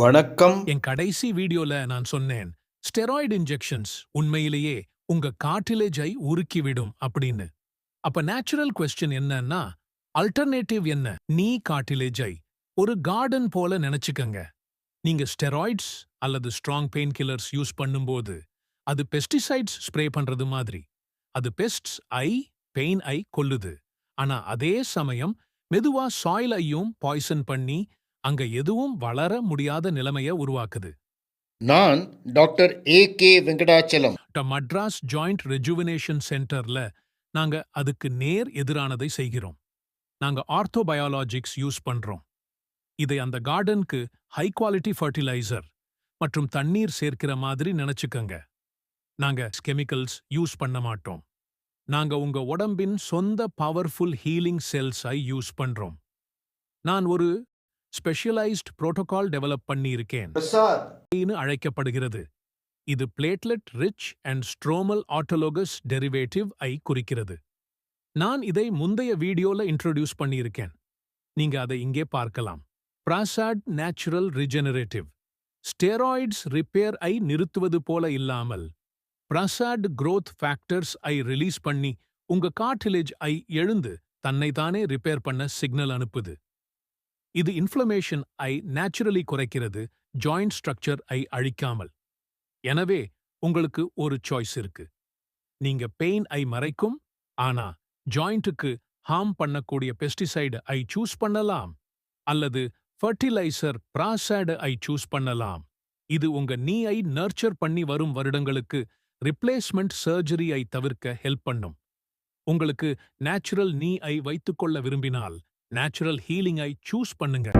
வணக்கம். என் கடைசி வீடியோல நான் சொன்னேன் ஸ்டெராய்டு இன்ஜெக்ஷன்ஸ் உண்மையிலேயே உங்க கார்டிலேஜை உருக்கிவிடும் அப்படின்னு. அப்ப நேச்சுரல் கொஸ்டின் என்னன்னா அல்டர்னேட்டிவ் என்ன? நீ கார்டிலேஜை ஒரு கார்டன் போல நினைச்சுக்கங்க. நீங்க ஸ்டெராய்ட்ஸ் அல்லது ஸ்ட்ராங் பெயின் கில்லர்ஸ் யூஸ் பண்ணும்போது அது பெஸ்டிசைட்ஸ் ஸ்ப்ரே பண்றது மாதிரி. அது பெஸ்ட்ஸ் ஐ பெயின் ஐ கொல்லுது. ஆனா அதே சமயம் மெதுவா சாயில் ஐயும் பாய்சன் பண்ணி அங்க எதுவும் வளர முடியாத நிலைமைய உருவாக்குது. நான் doctor A K Venkatachalam. Madras joint rejuvenation சென்டர்ல நாங்க அதுக்கு நேர் எதிரானதை செய்கிறோம். நாங்க ஆர்த்தோபயாலாஜிக்ஸ் யூஸ் பண்றோம். இதை அந்த கார்டனுக்கு ஹை குவாலிட்டி ஃபர்டிலைசர் மற்றும் தண்ணீர் சேர்க்கிற மாதிரி நினைச்சுக்கங்க. நாங்க கெமிக்கல்ஸ் யூஸ் பண்ண மாட்டோம். நாங்க உங்க உடம்பின் சொந்த பவர்ஃபுல் ஹீலிங் செல்ஸை யூஸ் பண்றோம். நான் ஒரு ஸ்பெஷலைஸ்ட் புரோட்டோகால் டெவலப் பண்ணியிருக்கேன். அழைக்கப்படுகிறது. இது platelet rich and stromal autologous derivative ஐ குறிக்கிறது. நான் இதை முந்தைய வீடியோல இன்ட்ரோடியூஸ் பண்ணியிருக்கேன். நீங்க அதை இங்கே பார்க்கலாம். பிராசாட் நேச்சுரல் ரிஜெனரேட்டிவ். ஸ்டெராய்ட்ஸ் ரிப்பேர் ஐ நிறுத்துவது போல இல்லாமல் பிராசாட் growth ஃபேக்டர்ஸ் ஐ ரிலீஸ் பண்ணி உங்க கார்டிலேஜ் ஐ எழுந்து தன்னைத்தானே ரிப்பேர் பண்ண சிக்னல் அனுப்புது. இது இன்ஃப்ளமேஷன் ஐ நேச்சுரலி குறைக்கிறது ஜாயிண்ட் ஸ்ட்ரக்சர் ஐ அழிக்காமல். எனவே உங்களுக்கு ஒரு சாய்ஸ் இருக்கு. நீங்க பெயின் ஐ மறைக்கும் ஆனா ஜாயிண்ட்டுக்கு ஹார்ம் பண்ணக்கூடிய பெஸ்டிசைடு ஐ சூஸ் பண்ணலாம் அல்லது ஃபர்டிலைசர் பிராசைடு ஐ சூஸ் பண்ணலாம். இது உங்க நீ ஐ நர்ச்சர் பண்ணி வரும் வருடங்களுக்கு ரிப்ளேஸ்மெண்ட் சர்ஜரி ஐ தவிர்க்க ஹெல்ப் பண்ணும். உங்களுக்கு நேச்சுரல் நீ ஐ வைத்துக்கொள்ள விரும்பினால் நேச்சுரல் ஹீலிங்கை சூஸ் பண்ணுங்க.